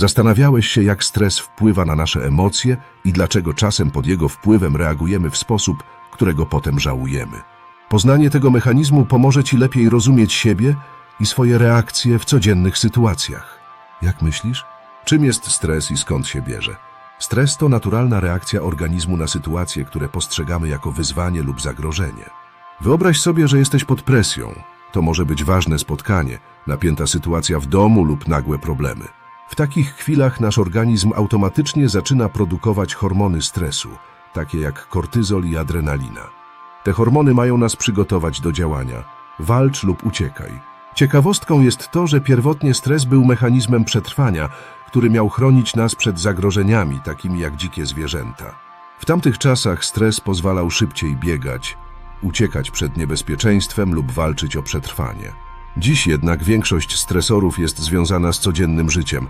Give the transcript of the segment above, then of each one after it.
Zastanawiałeś się, jak stres wpływa na nasze emocje i dlaczego czasem pod jego wpływem reagujemy w sposób, którego potem żałujemy. Poznanie tego mechanizmu pomoże Ci lepiej rozumieć siebie i swoje reakcje w codziennych sytuacjach. Jak myślisz? Czym jest stres i skąd się bierze? Stres to naturalna reakcja organizmu na sytuacje, które postrzegamy jako wyzwanie lub zagrożenie. Wyobraź sobie, że jesteś pod presją. To może być ważne spotkanie, napięta sytuacja w domu lub nagłe problemy. W takich chwilach nasz organizm automatycznie zaczyna produkować hormony stresu, takie jak kortyzol i adrenalina. Te hormony mają nas przygotować do działania. Walcz lub uciekaj. Ciekawostką jest to, że pierwotnie stres był mechanizmem przetrwania, który miał chronić nas przed zagrożeniami, takimi jak dzikie zwierzęta. W tamtych czasach stres pozwalał szybciej biegać, uciekać przed niebezpieczeństwem lub walczyć o przetrwanie. Dziś jednak większość stresorów jest związana z codziennym życiem,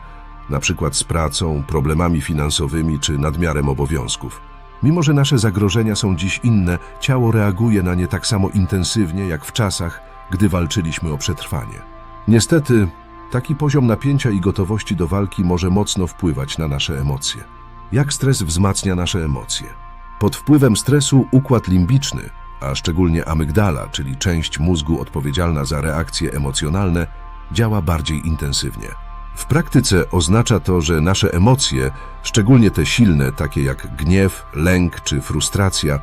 na przykład z pracą, problemami finansowymi czy nadmiarem obowiązków. Mimo, że nasze zagrożenia są dziś inne, ciało reaguje na nie tak samo intensywnie jak w czasach, gdy walczyliśmy o przetrwanie. Niestety, taki poziom napięcia i gotowości do walki może mocno wpływać na nasze emocje. Jak stres wzmacnia nasze emocje? Pod wpływem stresu układ limbiczny, a szczególnie amygdala, czyli część mózgu odpowiedzialna za reakcje emocjonalne, działa bardziej intensywnie. W praktyce oznacza to, że nasze emocje, szczególnie te silne, takie jak gniew, lęk czy frustracja,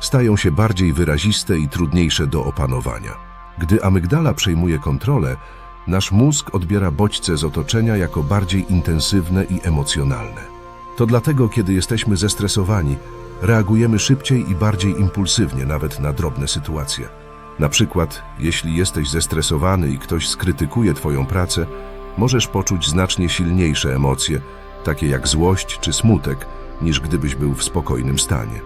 stają się bardziej wyraziste i trudniejsze do opanowania. Gdy amygdala przejmuje kontrolę, nasz mózg odbiera bodźce z otoczenia jako bardziej intensywne i emocjonalne. To dlatego, kiedy jesteśmy zestresowani, reagujemy szybciej i bardziej impulsywnie nawet na drobne sytuacje. Na przykład, jeśli jesteś zestresowany i ktoś skrytykuje Twoją pracę, możesz poczuć znacznie silniejsze emocje, takie jak złość czy smutek, niż gdybyś był w spokojnym stanie.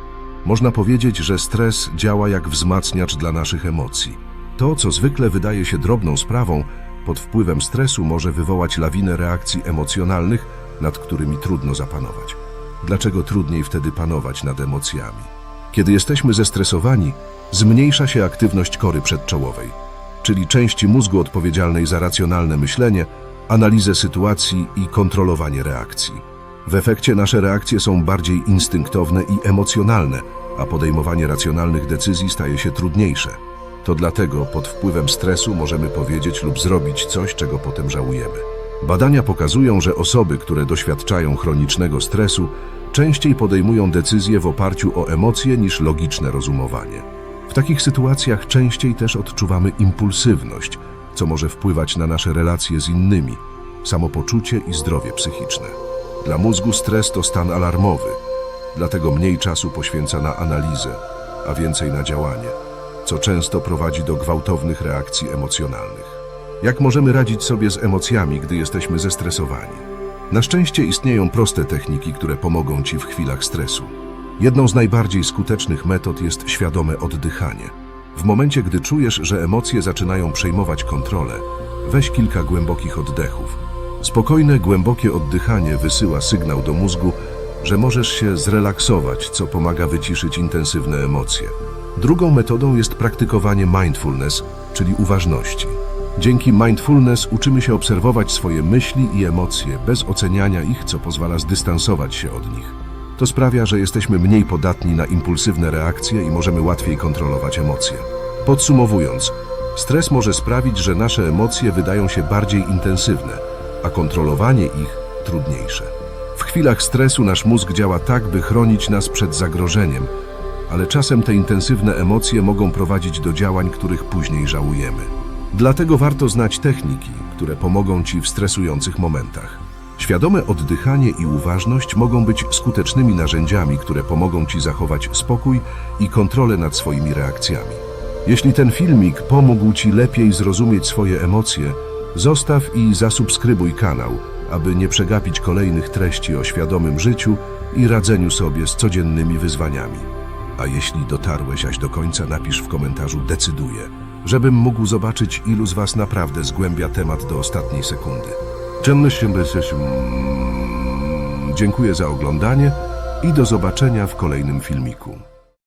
Można powiedzieć, że stres działa jak wzmacniacz dla naszych emocji. To, co zwykle wydaje się drobną sprawą, pod wpływem stresu może wywołać lawinę reakcji emocjonalnych, nad którymi trudno zapanować. Dlaczego trudniej wtedy panować nad emocjami? Kiedy jesteśmy zestresowani, zmniejsza się aktywność kory przedczołowej, czyli części mózgu odpowiedzialnej za racjonalne myślenie, analizę sytuacji i kontrolowanie reakcji. W efekcie nasze reakcje są bardziej instynktowne i emocjonalne, a podejmowanie racjonalnych decyzji staje się trudniejsze. To dlatego pod wpływem stresu możemy powiedzieć lub zrobić coś, czego potem żałujemy. Badania pokazują, że osoby, które doświadczają chronicznego stresu, częściej podejmują decyzje w oparciu o emocje niż logiczne rozumowanie. W takich sytuacjach częściej też odczuwamy impulsywność, co może wpływać na nasze relacje z innymi, samopoczucie i zdrowie psychiczne. Dla mózgu stres to stan alarmowy, dlatego mniej czasu poświęca na analizę, a więcej na działanie, co często prowadzi do gwałtownych reakcji emocjonalnych. Jak możemy radzić sobie z emocjami, gdy jesteśmy zestresowani? Na szczęście istnieją proste techniki, które pomogą Ci w chwilach stresu. Jedną z najbardziej skutecznych metod jest świadome oddychanie. W momencie, gdy czujesz, że emocje zaczynają przejmować kontrolę, weź kilka głębokich oddechów. Spokojne, głębokie oddychanie wysyła sygnał do mózgu, że możesz się zrelaksować, co pomaga wyciszyć intensywne emocje. Drugą metodą jest praktykowanie mindfulness, czyli uważności. Dzięki mindfulness uczymy się obserwować swoje myśli i emocje bez oceniania ich, co pozwala zdystansować się od nich. To sprawia, że jesteśmy mniej podatni na impulsywne reakcje i możemy łatwiej kontrolować emocje. Podsumowując, stres może sprawić, że nasze emocje wydają się bardziej intensywne, a kontrolowanie ich trudniejsze. W chwilach stresu nasz mózg działa tak, by chronić nas przed zagrożeniem, ale czasem te intensywne emocje mogą prowadzić do działań, których później żałujemy. Dlatego warto znać techniki, które pomogą Ci w stresujących momentach. Świadome oddychanie i uważność mogą być skutecznymi narzędziami, które pomogą Ci zachować spokój i kontrolę nad swoimi reakcjami. Jeśli ten filmik pomógł Ci lepiej zrozumieć swoje emocje, zostaw i zasubskrybuj kanał, aby nie przegapić kolejnych treści o świadomym życiu i radzeniu sobie z codziennymi wyzwaniami. A jeśli dotarłeś aż do końca, napisz w komentarzu decyduję, żebym mógł zobaczyć, ilu z Was naprawdę zgłębia temat do ostatniej sekundy. Dziękuję za oglądanie i do zobaczenia w kolejnym filmiku.